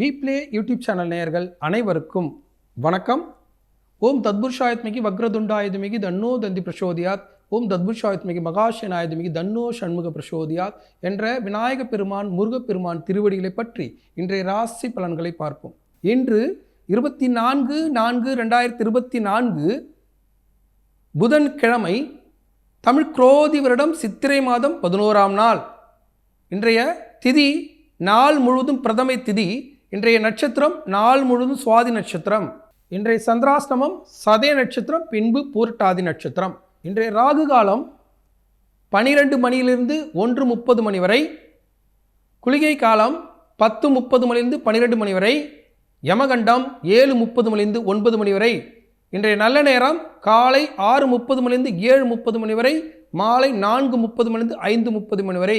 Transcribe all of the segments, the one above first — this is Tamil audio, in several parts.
வீப்ளே யூடியூப் சேனல் நேயர்கள் அனைவருக்கும் வணக்கம். ஓம் தத்புருஷாயத்மிகி வக்ரதுண்டாயுதமிகி தன்னோ தந்தி பிரசோதியாத். ஓம் தத்புருஷாயத்மிகி மகாஷனாயுதமிகி தன்னோ சண்முக பிரசோதியாத் என்ற விநாயக பெருமான் முருகப்பெருமான் திருவடிகளை பற்றி இன்றைய ராசி பலன்களை பார்ப்போம். இன்று இருபத்தி நான்கு நான்கு ரெண்டாயிரத்தி இருபத்தி நான்கு புதன்கிழமை தமிழ் குரோதி வருடம் சித்திரை மாதம் பதினோராம் நாள். இன்றைய திதி நாள் முழுவதும் பிரதமை திதி இன்றைய நட்சத்திரம் நாள் முழுவதும் சுவாதி நட்சத்திரம். இன்றைய சந்திராஷ்டமம் சதய நட்சத்திரம் பின்பு பூரட்டாதி நட்சத்திரம். இன்றைய ராகு காலம் பனிரெண்டு மணியிலிருந்து ஒன்று முப்பது மணி வரை குளிகை காலம் பத்து முப்பது மணிலிருந்து பன்னிரெண்டு மணி வரை யமகண்டம் ஏழு முப்பது மணிலிருந்து ஒன்பது மணி வரை இன்றைய நல்ல நேரம் காலை ஆறு முப்பது மணிலிருந்து ஏழு முப்பது மணி வரை மாலை நான்கு முப்பது மணிலிருந்து ஐந்து முப்பது மணி வரை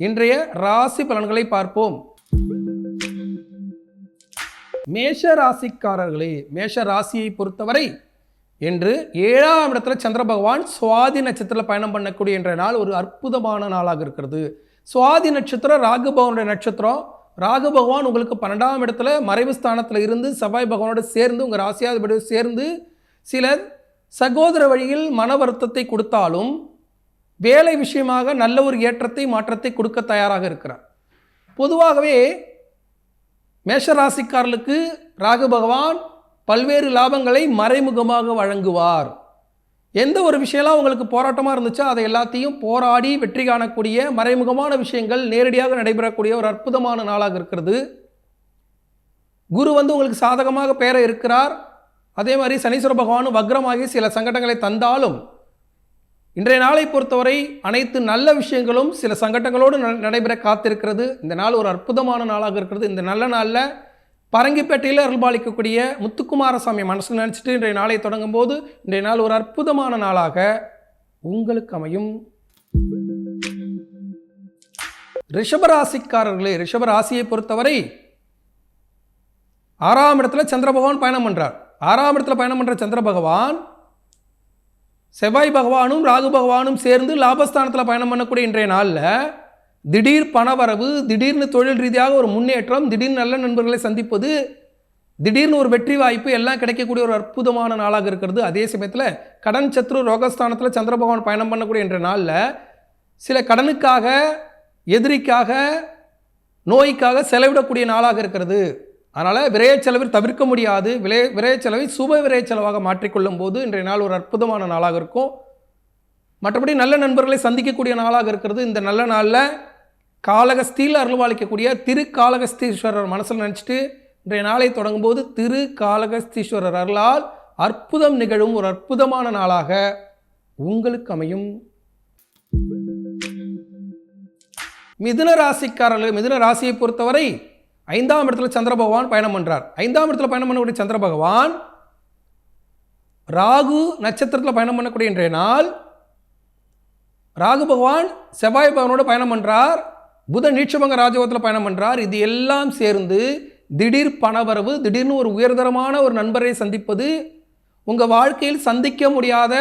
இன்றைய ராசி பலன்களை பார்ப்போம். மேஷ ராசிக்காரர்களே மேஷ ராசியை பொறுத்தவரை என்று ஏழாம் இடத்துல சந்திர பகவான் சுவாதி நட்சத்திரத்தில் பயணம் பண்ணக்கூடிய என்ற நாள் ஒரு அற்புதமான நாளாக இருக்கிறது. சுவாதி நட்சத்திரம் ராகு பகவானுடைய நட்சத்திரம். ராகு பகவான் உங்களுக்கு பன்னெண்டாம் இடத்துல மறைவு ஸ்தானத்தில் இருந்து செவ்வாய் பகவானோட சேர்ந்து உங்கள் ராசியாதிபதியோடு சேர்ந்து சில சகோதர வழியில் மன வருத்தத்தை கொடுத்தாலும் வேலை விஷயமாக நல்ல ஒரு ஏற்றத்தை மாற்றத்தை கொடுக்க தயாராக இருக்கிறார். பொதுவாகவே மேஷராசிக்காரர்களுக்கு ராகு பகவான் பல்வேறு லாபங்களை மறைமுகமாக வழங்குவார். எந்த ஒரு விஷயம்லாம் உங்களுக்கு போராட்டமாக இருந்துச்சோ அதை எல்லாத்தையும் போராடி வெற்றி காணக்கூடிய மறைமுகமான விஷயங்கள் நேரடியாக நடைபெறக்கூடிய ஒரு அற்புதமான நாளாக இருக்கிறது. குரு வந்து உங்களுக்கு சாதகமாக பேர இருக்கிறார். அதே மாதிரி சனீஸ்வர பகவானும் வக்ரமாகி சில சங்கடங்களை தந்தாலும் இன்றைய நாளை பொறுத்தவரை அனைத்து நல்ல விஷயங்களும் சில சங்கடங்களோடு ந- நடைபெற காத்திருக்கிறது. இந்த நாள் ஒரு அற்புதமான நாளாக இருக்கிறது. இந்த நல்ல நாளில் பரங்கிப்பேட்டையில் அருள்பாலிக்கக்கூடிய முத்துக்குமாரசாமி மனசு நினச்சிட்டு இன்றைய நாளை தொடங்கும் போது இன்றைய நாள் ஒரு அற்புதமான நாளாக உங்களுக்கு அமையும். ரிஷபராசிக்காரர்களே ரிஷபராசியை பொறுத்தவரை ஆறாம் இடத்துல சந்திர பகவான் பயணம் பண்ணுறார் ஆறாம் இடத்துல பயணம் பண்ணுற சந்திர பகவான் செவ்வாய் பகவானும் ராகு பகவானும் சேர்ந்து லாபஸ்தானத்தில் பயணம் பண்ணக்கூடிய இன்றைய நாளில் திடீர் பணவரவு திடீர்னு தொழில் ரீதியாக ஒரு முன்னேற்றம் திடீர்னு நல்ல நண்பர்களை சந்திப்பது திடீர்னு ஒரு வெற்றி வாய்ப்பு எல்லாம் கிடைக்கக்கூடிய ஒரு அற்புதமான நாளாக இருக்கிறது. அதே சமயத்தில் கடன் சத்ரு ரோகஸ்தானத்தில் சந்திர பகவான் பயணம் பண்ணக்கூடிய என்ற நாளில் சில கடனுக்காக எதிரிக்காக நோய்க்காக செலவிடக்கூடிய நாளாக இருக்கிறது. அதனால் விரைய செலவில் தவிர்க்க முடியாது. விலை விரைய செலவை சுப விரைய செலவாக மாற்றிக்கொள்ளும் போது இன்றைய நாள் ஒரு அற்புதமான நாளாக இருக்கும். மற்றபடி நல்ல நண்பர்களை சந்திக்கக்கூடிய நாளாக இருக்கிறது. இந்த நல்ல நாளில் காலகஸ்தியில் அருள்வாளிக்கக்கூடிய திரு காலகஸ்தீஸ்வரர் மனசில் நினச்சிட்டு இன்றைய நாளை தொடங்கும்போது திரு காலகஸ்தீஸ்வரர் அருளால் அற்புதம் நிகழும் ஒரு அற்புதமான நாளாக உங்களுக்கு அமையும். மிதுன ராசிக்காரர்கள் மிதுன ராசியை பொறுத்தவரை ஐந்தாம் இடத்துல சந்திர பகவான் பயணம் பண்ணுறார் ஐந்தாம் இடத்துல பயணம் பண்ணக்கூடிய சந்திர பகவான் ராகு நட்சத்திரத்தில் பயணம் பண்ணக்கூடிய இன்றைய நாள் ராகு பகவான் செவ்வாய் பகவானோட பயணம் பண்ணுறார் புதன் நீட்சபங்க ராஜபத்தில் பயணம் பண்றார். இது எல்லாம் சேர்ந்து திடீர் பணவரவு திடீர்னு ஒரு உயர்தரமான ஒரு நண்பரை சந்திப்பது உங்கள் வாழ்க்கையில் சந்திக்க முடியாத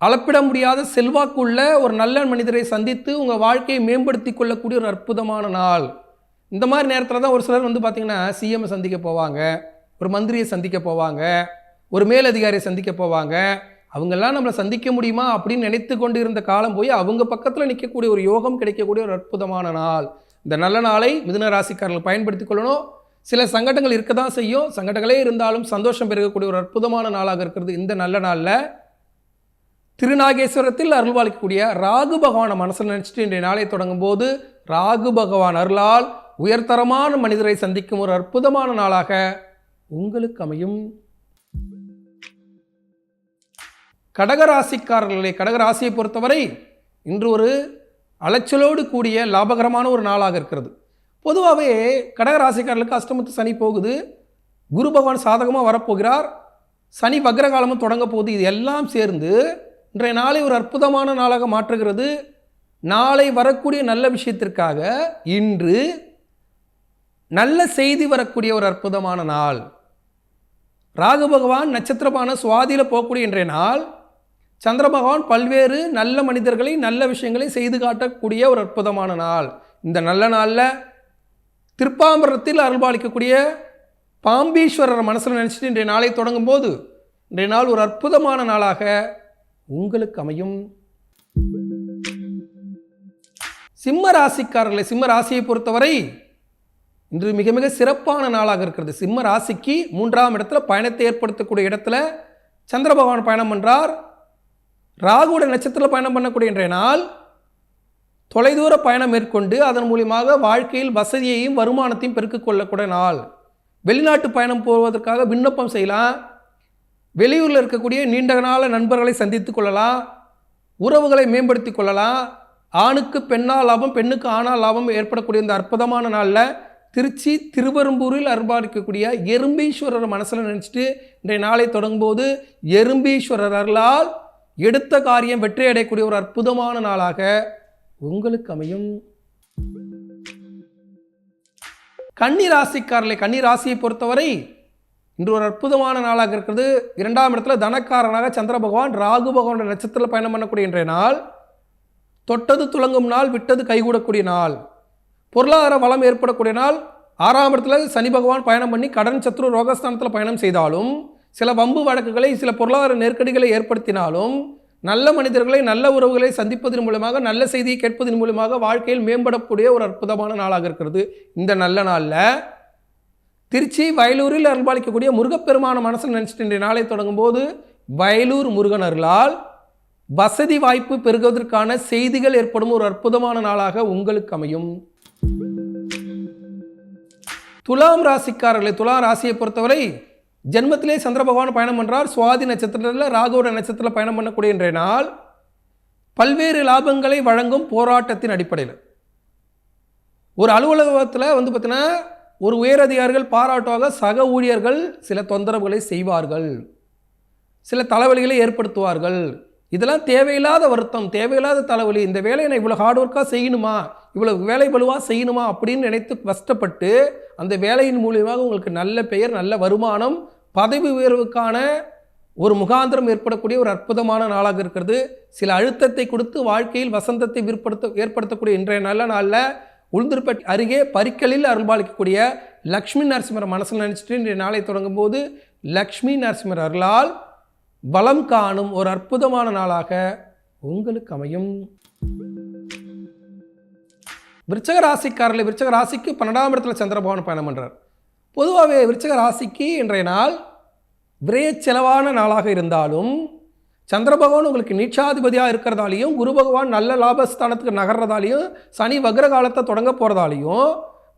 அளப்பிட முடியாத செல்வாக்குள்ள ஒரு நல்ல மனிதரை சந்தித்து உங்கள் வாழ்க்கையை மேம்படுத்தி கொள்ளக்கூடிய ஒரு அற்புதமான நாள். இந்த மாதிரி நேரத்தில் தான் ஒரு சிலர் வந்து பார்த்திங்கன்னா சிஎம் சந்திக்க போவாங்க ஒரு மந்திரியை சந்திக்க போவாங்க ஒரு மேலதிகாரியை சந்திக்க போவாங்க. அவங்கெல்லாம் நம்மளை சந்திக்க முடியுமா அப்படின்னு நினைத்து கொண்டு இருந்த காலம் போய் அவங்க பக்கத்தில் நிற்கக்கூடிய ஒரு யோகம் கிடைக்கக்கூடிய ஒரு அற்புதமான நாள். இந்த நல்ல நாளை மிதுன ராசிக்காரர்கள் பயன்படுத்தி கொள்ளணும். சில சங்கடங்கள் இருக்க தான் செய்யும். சங்கடங்களே இருந்தாலும் சந்தோஷம் பெருகக்கூடிய ஒரு அற்புதமான நாளாக இருக்கிறது இந்த நல்ல நாளில். திருநாகேஸ்வரத்தில் அருள்வாளிக்கக்கூடிய ராகு பகவானை மனசில் நினச்சிட்டு இன்றைய நாளை தொடங்கும் போது ராகு பகவான் அருளால் உயர்தரமான மனிதரை சந்திக்கும் ஒரு அற்புதமான நாளாக உங்களுக்கு அமையும். கடகராசிக்காரர்களே கடகராசியை பொறுத்தவரை இன்று ஒரு அலைச்சலோடு கூடிய லாபகரமான ஒரு நாளாக இருக்கிறது. பொதுவாகவே கடகராசிக்காரர்களுக்கு அஷ்டமத்து சனி போகுது. குரு பகவான் சாதகமாக வரப்போகிறார். சனி வக்ரகாலமும் தொடங்க போகுது. இது எல்லாம் சேர்ந்து இன்றைய நாளை ஒரு அற்புதமான நாளாக மாற்றுகிறது. நாளை வரக்கூடிய நல்ல விஷயத்திற்காக இன்று நல்ல செய்தி வரக்கூடிய ஒரு அற்புதமான நாள். ராகு பகவான் நட்சத்திரமான சுவாதியில் போகக்கூடிய இன்றைய நாள் சந்திர பகவான் பல்வேறு நல்ல மனிதர்களை நல்ல விஷயங்களை செய்து காட்டக்கூடிய ஒரு அற்புதமான நாள். இந்த நல்ல நாளில் திருப்பாம்பரத்தில் அருள்பாலிக்கக்கூடிய பாம்பீஸ்வரர் மனசில் நினச்சிட்டு இன்றைய நாளை தொடங்கும் போது இன்றைய நாள் ஒரு அற்புதமான நாளாக உங்களுக்கு அமையும். சிம்ம ராசிக்காரர்களை சிம்ம ராசியை பொறுத்தவரை இன்று மிக மிக சிறப்பான நாளாக இருக்கிறது. சிம்ம ராசிக்கு மூன்றாம் இடத்துல பயணத்தை ஏற்படுத்தக்கூடிய இடத்துல சந்திர பகவான் பயணம் பண்ணுறார் ராகுவோட நட்சத்திரத்தில் பயணம் பண்ணக்கூடிய இன்றைய நாள் தொலைதூர பயணம் மேற்கொண்டு அதன் மூலியமாக வாழ்க்கையில் வசதியையும் வருமானத்தையும் பெருக்கிக்கொள்ளக்கூடிய நாள். வெளிநாட்டு பயணம் போவதற்காக விண்ணப்பம் செய்யலாம். வெளியூரில் இருக்கக்கூடிய நீண்ட நாள நண்பர்களை சந்தித்து கொள்ளலாம். உறவுகளை மேம்படுத்தி கொள்ளலாம். ஆணுக்கு பெண்ணால் லாபம் பெண்ணுக்கு ஆணால் லாபம் ஏற்படக்கூடிய இந்த அற்புதமான நாளில் திருச்சி திருவெரும்பூரில் அருள்பாலிக்கக்கூடிய எறும்பீஸ்வரர் மனசில் நினச்சிட்டு இன்றைய நாளை தொடங்கும்போது எறும்பீஸ்வரர் அருளால் எடுத்த காரியம் வெற்றி அடையக்கூடிய ஒரு அற்புதமான நாளாக உங்களுக்கு அமையும். கன்னி ராசிக்காரர்களை கன்னி ராசியை பொறுத்தவரை இன்று ஒரு அற்புதமான நாளாக இருக்கிறது. இரண்டாம் இடத்துல தனக்காரனாக சந்திர பகவான் ராகு பகவானோட நட்சத்திரத்தில் பயணம் பண்ணக்கூடிய இன்றைய நாள். தொட்டது துளங்கும் நாள் விட்டது கைகூடக்கூடிய நாள். பொருளாதார வளம் ஏற்படக்கூடிய நாள் ஆறாம் இடத்துல சனி பகவான் பயணம் பண்ணி கடன் சத்ரு ரோகஸ்தானத்தில் பயணம் செய்தாலும் சில வம்பு வழக்குகளை சில பொருளாதார நெருக்கடிகளை ஏற்படுத்தினாலும் நல்ல மனிதர்களை நல்ல உறவுகளை சந்திப்பதன் மூலமாக நல்ல செய்தியை கேட்பதன் மூலமாக வாழ்க்கையில் மேம்படக்கூடிய ஒரு அற்புதமான நாளாக இருக்கிறது இந்த நல்ல நாளில். திருச்சி வயலூரில் அருள்பாலிக்கக்கூடிய முருகப்பெருமான மனசில் நினச்சிட்டு இன்றைய நாளை தொடங்கும் போது வயலூர் முருகன் அருளால் வசதி வாய்ப்பு பெருகுவதற்கான செய்திகள் ஏற்படும் ஒரு அற்புதமான நாளாக உங்களுக்கு அமையும். துலாம் ராசிக்காரர்களை துலாம் ராசியை பொறுத்தவரை ஜென்மத்திலே சந்திர பகவான் பயணம் பண்ணுறார் சுவாதி நட்சத்திரத்தில் ராகுவோட நட்சத்திரத்தில் பயணம் பண்ணக்கூடிய இன்றைய நாள் பல்வேறு லாபங்களை வழங்கும் போராட்டத்தின் அடிப்படையில். ஒரு அலுவலகத்தில் வந்து பார்த்தீங்கன்னா ஒரு உயரதிகாரிகள் பாராட்டுவாக சக ஊழியர்கள் சில தொந்தரவுகளை செய்வார்கள். சில தலைவலிகளை ஏற்படுத்துவார்கள். இதெல்லாம் தேவையில்லாத வருத்தம் தேவையில்லாத தலைவலி. இந்த வேலையை நான் இவ்வளோ ஹார்ட் ஒர்க்காக செய்யணுமா? இவ்வளோ வேலை பலுவாக செய்யணுமா? அப்படின்னு நினைத்து கஷ்டப்பட்டு அந்த வேலையின் மூலியமாக உங்களுக்கு நல்ல பெயர் நல்ல வருமானம் பதவி உயர்வுக்கான ஒரு முகாந்திரம் ஏற்படக்கூடிய ஒரு அற்புதமான நாளாக இருக்கிறது. சில அழுத்தத்தை கொடுத்து வாழ்க்கையில் வசந்தத்தை விற்படுத்த ஏற்படுத்தக்கூடிய இன்றைய நல்ல நாளில் உளுந்தூர்பேட்டை அருகே பரிக்கலில் அருள்பாலிக்கக்கூடிய லக்ஷ்மி நரசிம்மர் மனசில் நினச்சிட்டு இன்றைய நாளை தொடங்கும் போது லக்ஷ்மி நரசிம்மர் அருளால் வளம் காணும் ஒரு அற்புதமான நாளாக உங்களுக்கு அமையும். விருச்சக ராசிக்காரர்களை விருச்சக ராசிக்கு பன்னெண்டாம் இடத்துல சந்திரபவன் பயணம் பண்ணுறார் பொதுவாகவே விருச்சக ராசிக்கு இன்றைய நாள் விரைய செலவான நாளாக இருந்தாலும் சந்திர பகவான் உங்களுக்கு நீட்சாதிபதியாக இருக்கிறதாலையும் குரு பகவான் நல்ல லாபஸ்தானத்துக்கு நகர்றதாலையும் சனி வக்ர காலத்தை தொடங்க போகிறதாலையும்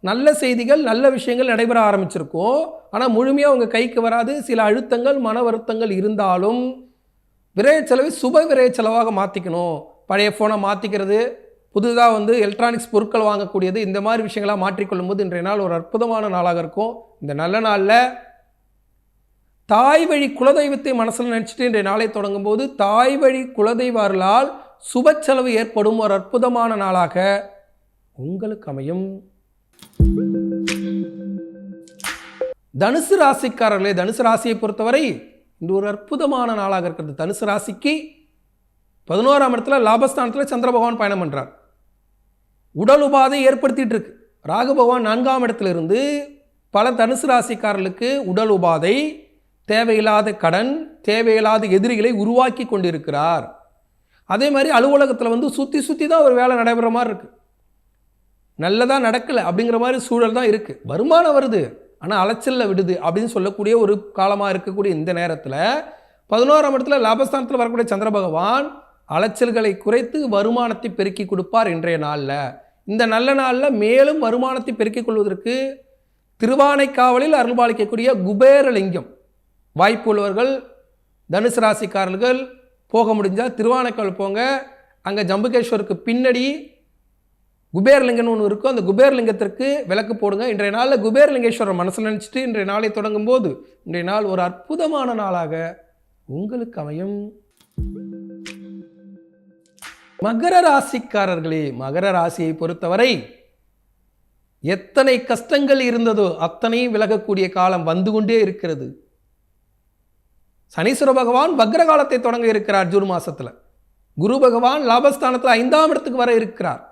நல்ல செய்திகள் நல்ல விஷயங்கள் நடைபெற ஆரம்பிச்சிருக்கும். ஆனால் முழுமையாக உங்கள் கைக்கு வராது. சில அழுத்தங்கள் மன வருத்தங்கள் இருந்தாலும் விரைய செலவை சுப விரைய செலவாக மாற்றிக்கணும் பழைய ஃபோனை மாற்றிக்கிறது புதுதாக வந்து எலக்ட்ரானிக்ஸ் பொருட்கள் வாங்கக்கூடியது இந்த மாதிரி விஷயங்களாக மாற்றிக்கொள்ளும் போது இன்றைய நாள் ஒரு அற்புதமான நாளாக இருக்கும். இந்த நல்ல நாளில் தாய் வழி குலதெய்வத்தை மனசில் நினச்சிட்டு இன்றைய நாளை தொடங்கும் போது தாய் வழி குலதெய்வ அருளால் சுப செலவு ஏற்படும் ஒரு அற்புதமான நாளாக உங்களுக்கு அமையும். தனுசு ராசிக்காரர்களே தனுசு ராசியை பொறுத்தவரை இன்று ஒரு அற்புதமான நாளாக இருக்கிறது. தனுசு ராசிக்கு பதினோராம் இடத்துல லாபஸ்தானத்தில் சந்திர பகவான் பயணம் பண்ணுறார் உடல் உபாதை ஏற்படுத்திட்டு இருக்கு. ராகு பகவான் நான்காம் இடத்துல இருந்து பல தனுசு ராசிக்காரர்களுக்கு உடல் உபாதை தேவையில்லாத கடன் தேவையில்லாத எதிரிகளை உருவாக்கி கொண்டிருக்கிறார். அதே மாதிரி அலுவலகத்தில் வந்து சுற்றி சுற்றி தான் ஒரு வேலை நடைபெற மாதிரி இருக்குது நல்லதாக நடக்கலை அப்படிங்கிற மாதிரி சூழல் தான் இருக்குது வருமானம் வருது. ஆனால் அலைச்சலில் விடுது அப்படின்னு சொல்லக்கூடிய ஒரு காலமாக இருக்கக்கூடிய இந்த நேரத்தில் பதினோராம் இடத்துல லாபஸ்தானத்தில் வரக்கூடிய சந்திர பகவான் அலைச்சல்களை குறைத்து வருமானத்தை பெருக்கி கொடுப்பார் இன்றைய நாளில். இந்த நல்ல நாளில் மேலும் வருமானத்தை பெருக்கிக் கொள்வதற்கு திருவானைக்காவலில் அருள்பாலிக்கக்கூடிய குபேரலிங்கம். வாய்ப்பு உள்ளவர்கள் தனுசு ராசிக்காரர்கள் போக முடிஞ்சால் திருவானைக்காவல் போங்க. அங்கே ஜம்புகேஸ்வருக்கு பின்னாடி குபேரலிங்கம்னு ஒன்று இருக்கும் அந்த குபேர்லிங்கத்திற்கு விளக்கு போடுங்க. இன்றைய நாளில் குபேர்லிங்கேஸ்வரர் மனசில் நினச்சிட்டு இன்றைய நாளை தொடங்கும் போது இன்றைய நாள் ஒரு அற்புதமான நாளாக உங்களுக்கு அமையும். மகர ராசிக்காரர்களே மகர ராசியை பொறுத்தவரை எத்தனை கஷ்டங்கள் இருந்ததோ அத்தனையும் விலகக்கூடிய காலம் வந்து கொண்டே இருக்கிறது. சனீஸ்வர பகவான் வக்ர காலத்தை தொடங்க இருக்கிறார் ஜூன் மாசத்துல. குரு பகவான் லாபஸ்தானத்தில் ஐந்தாம் இடத்துக்கு வர இருக்கிறார்.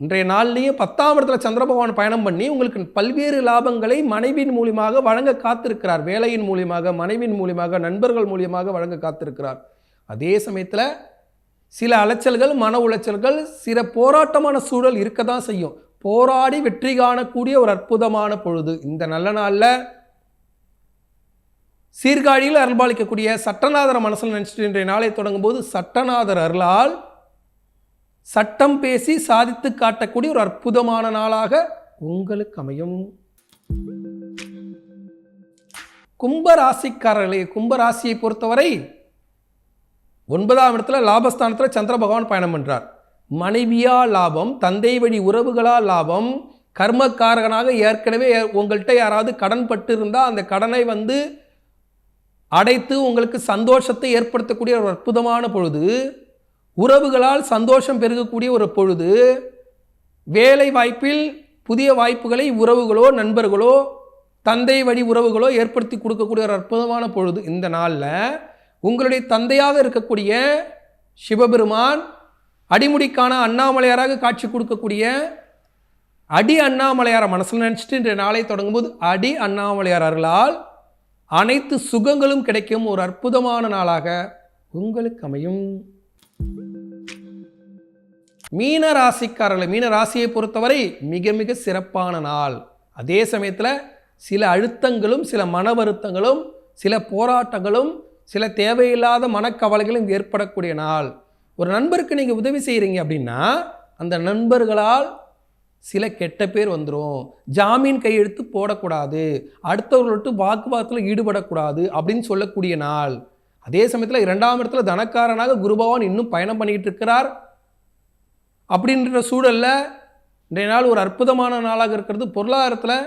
இன்றைய நாள்லேயும் பத்தாம் இடத்துல சந்திரபகவான் பயணம் பண்ணி உங்களுக்கு பல்வேறு லாபங்களை மனைவியின் மூலியமாக வழங்க காத்திருக்கிறார். வேலையின் மூலியமாக மனைவியின் மூலியமாக நண்பர்கள் மூலியமாக வழங்க காத்திருக்கிறார். அதே சமயத்தில் சில அலைச்சல்கள் மன உளைச்சல்கள் சில போராட்டமான சூழல் இருக்க தான் செய்யும். போராடி வெற்றி காணக்கூடிய ஒரு அற்புதமான பொழுது. இந்த நல்ல நாளில் சீர்காழியில் அருள்பாலிக்கக்கூடிய சட்டநாதர மனசில் நினச்சிட்டு இன்றைய நாளை தொடங்கும் போது சட்டநாதர் அருளால் சட்டம் பேசி சாதித்து காட்டக்கூடிய ஒரு அற்புதமான நாளாக உங்களுக்கு அமையும். கும்பராசிக்காரர்களே கும்பராசியை பொறுத்தவரை ஒன்பதாம் இடத்துல லாபஸ்தானத்தில் சந்திர பகவான் பயணம் பண்ணுறார் மனைவியா லாபம் தந்தை வழி உறவுகளால் லாபம் கர்மக்காரகனாக ஏற்கனவே உங்கள்கிட்ட யாராவது கடன் பட்டு இருந்தால் அந்த கடனை வந்து அடைத்து உங்களுக்கு சந்தோஷத்தை ஏற்படுத்தக்கூடிய ஒரு அற்புதமான பொழுது. உறவுகளால் சந்தோஷம் பெருகக்கூடிய ஒரு பொழுது வேலை வாய்ப்பில் புதிய வாய்ப்புகளை உறவுகளோ நண்பர்களோ தந்தை வழி உறவுகளோ ஏற்படுத்தி கொடுக்கக்கூடிய ஒரு அற்புதமான பொழுது இந்த நாளில். உங்களுடைய தந்தையாக இருக்கக்கூடிய சிவபெருமான் அடிமுடிக்கான அண்ணாமலையாராக காட்சி கொடுக்கக்கூடிய அடி அண்ணாமலையாரை மனசில் நினச்சிட்டு இன்றைய நாளை தொடங்கும்போது அடி அண்ணாமலையார் அருளால் அனைத்து சுகங்களும் கிடைக்கும் ஒரு அற்புதமான நாளாக உங்களுக்கு அமையும். மீன ராசிக்காரர்களை மீன ராசியை பொறுத்தவரை மிக மிக சிறப்பான நாள். அதே சமயத்தில் சில அழுத்தங்களும் சில மன வருத்தங்களும் சில போராட்டங்களும் சில தேவையில்லாத மனக்கவலைகளும் ஏற்படக்கூடிய நாள். ஒரு நண்பருக்கு நீங்கள் உதவி செய்கிறீங்க அப்படின்னா அந்த நண்பர்களால் சில கெட்ட பேர் வந்துடும் ஜாமீன் கையெழுத்து போடக்கூடாது. அடுத்தவர்கள்ட்டு வாக்குவாதத்தில் ஈடுபடக்கூடாது அப்படின்னு சொல்லக்கூடிய நாள். அதே சமயத்தில் இரண்டாம் இடத்துல தனக்காரனாக குருபவான் இன்னும் பயணம் பண்ணிக்கிட்டு இருக்கிறார். அப்படின்ற சூழலில் இன்றைய நாள் ஒரு அற்புதமான நாளாக இருக்கிறது. பொருளாதாரத்தில்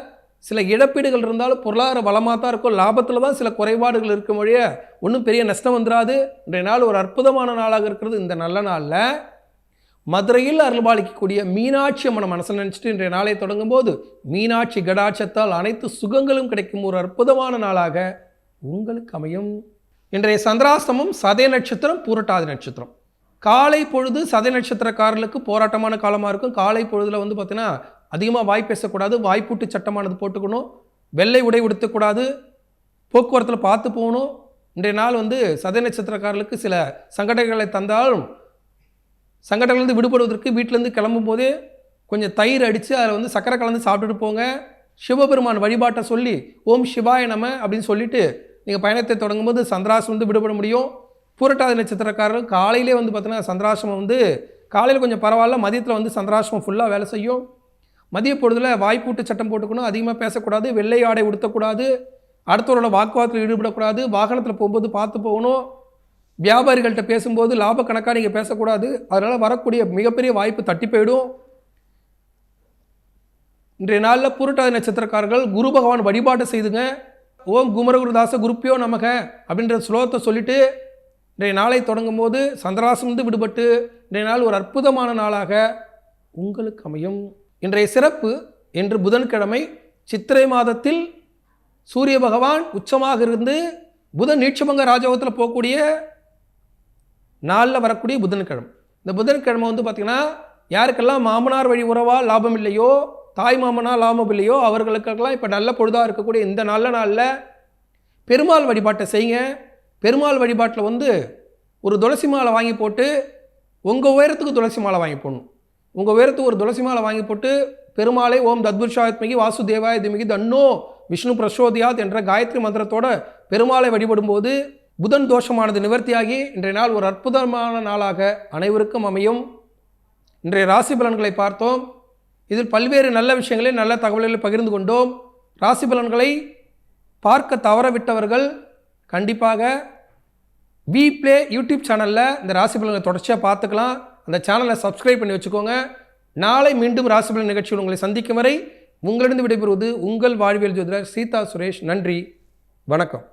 சில இழப்பீடுகள் இருந்தாலும் பொருளாதார வளமாக தான் இருக்கும். லாபத்தில் தான் சில குறைபாடுகள் இருக்க மொழிய ஒன்றும் பெரிய நஷ்டம் வந்துடாது இன்றைய நாள் ஒரு அற்புதமான நாளாக இருக்கிறது. இந்த நல்ல நாளில் மதுரையில் அருள்பாலிக்கக்கூடிய மீனாட்சி அம்மனை மனசில் நினச்சிட்டு இன்றைய நாளை தொடங்கும் போது மீனாட்சி கடாட்சத்தால் அனைத்து சுகங்களும் கிடைக்கும் ஒரு அற்புதமான நாளாக உங்களுக்கு அமையும். இன்றைய சந்திராசமும் சதய நட்சத்திரம் பூரட்டாதி நட்சத்திரம். காலை பொழுது சதய நட்சத்திரக்காரர்களுக்கு போராட்டமான காலமாக இருக்கும். காலை பொழுதில் வந்து பார்த்தீங்கன்னா அதிகமாக வாய் பேசக்கூடாது வாய்ப்பூட்டு சட்டமானது போட்டுக்கணும் வெள்ளை உடை உடுத்தக்கூடாது போக்குவரத்தில் பார்த்து போகணும். இன்றைய நாள் வந்து சதய நட்சத்திரக்காரர்களுக்கு சில சங்கடங்களை தந்தாலும் சங்கடங்கள்லேருந்து விடுபடுவதற்கு வீட்டிலேருந்து கிளம்பும் போதே கொஞ்சம் தயிர் அடித்து அதில் வந்து சக்கரை கலந்து சாப்பிட்டுட்டு போங்க. சிவபெருமான் வழிபாட்டை சொல்லி ஓம் சிவாய நம அப்படின்னு சொல்லிட்டு நீங்கள் பயணத்தை தொடங்கும்போது சந்திராசு வந்து விடுபட முடியும். பூரட்டாதி நட்சத்திரக்காரர்கள் காலையிலே வந்து பார்த்தீங்கன்னா சந்திராசிரமம் வந்து காலையில் கொஞ்சம் பரவாயில்ல மதியத்தில் வந்து சந்திராசிரமம் ஃபுல்லாக வேலை செய்யும். மதிய பொழுதில் வாய்ப்பூட்டு சட்டம் போட்டுக்கணும் அதிகமாக பேசக்கூடாது வெள்ளை ஆடை உடுத்தக்கூடாது அடுத்தவரோட வாக்குவாதத்தில் ஈடுபடக்கூடாது வாகனத்தில் போகும்போது பார்த்து போகணும். வியாபாரிகள்கிட்ட பேசும்போது லாப கணக்காக நீங்கள் பேசக்கூடாது. அதனால் வரக்கூடிய மிகப்பெரிய வாய்ப்பு தட்டி போயிடும். இன்றைய நாளில் புரட்டாதி நட்சத்திரக்காரர்கள் குரு பகவான் வழிபாட்டை செய்துங்க. ஓம் குமரகுருதாச குருப்பியோ நமக அப்படின்ற ஸ்லோகத்தை சொல்லிட்டு இன்றைய நாளை தொடங்கும் போது சந்திராசிலிருந்து விடுபட்டு இன்றைய நாள் ஒரு அற்புதமான நாளாக உங்களுக்கு அமையும். இன்றைய சிறப்பு என்று புதன்கிழமை சித்திரை மாதத்தில் சூரிய பகவான் உச்சமாக இருந்து புதன் நீட்சபங்க ராஜோகத்தில் போகக்கூடிய நாளில் வரக்கூடிய புதன்கிழமை. இந்த புதன்கிழமை வந்து பார்த்திங்கன்னா யாருக்கெல்லாம் மாமனார் வழி உறவாக லாபம் இல்லையோ தாய் மாமனா லாபம் இல்லையோ அவர்களுக்கெல்லாம் இப்போ நல்ல பொழுதாக இருக்கக்கூடிய இந்த நல்ல நாளில் பெருமாள் வழிபாட்டை செய்யுங்க. பெருமாள் வழிபாட்டில் வந்து ஒரு துளசி மாலை வாங்கி போட்டு உங்கள் உயரத்துக்கு துளசி மாலை வாங்கி போடணும். உங்கள் உயரத்துக்கு ஒரு துளசி மாலை வாங்கி போட்டு பெருமாளை ஓம் தத்புருஷாத்மிகி வாசுதேவாய திமிகி தன்னோ விஷ்ணு பிரசோதியாத் என்ற காயத்ரி மந்திரத்தோட பெருமாளை வழிபடும்போது புதன் தோஷமானது நிவர்த்தியாகி இன்றைய நாள் ஒரு அற்புதமான நாளாக அனைவருக்கும் அமையும். இன்றைய ராசி பலன்களை பார்த்தோம். இதில் பல்வேறு நல்ல விஷயங்களை நல்ல தகவல்களை பகிர்ந்து கொண்டோம். ராசி பலன்களை பார்க்க தவறவிட்டவர்கள் கண்டிப்பாக வி ப்ளே யூடியூப் சேனலில் இந்த ராசி பலன்களை தொடர்ச்சியாக பார்த்துக்கலாம். அந்த சேனலை சப்ஸ்கிரைப் பண்ணி வச்சுக்கோங்க. நாளை மீண்டும் ராசி பலன் நிகழ்ச்சியில் உங்களை சந்திக்கும் வரை உங்களிடம் விடைபெறுவது உங்கள் வாழ்வியல் ஜோதிடர் சீதா சுரேஷ். நன்றி. வணக்கம்.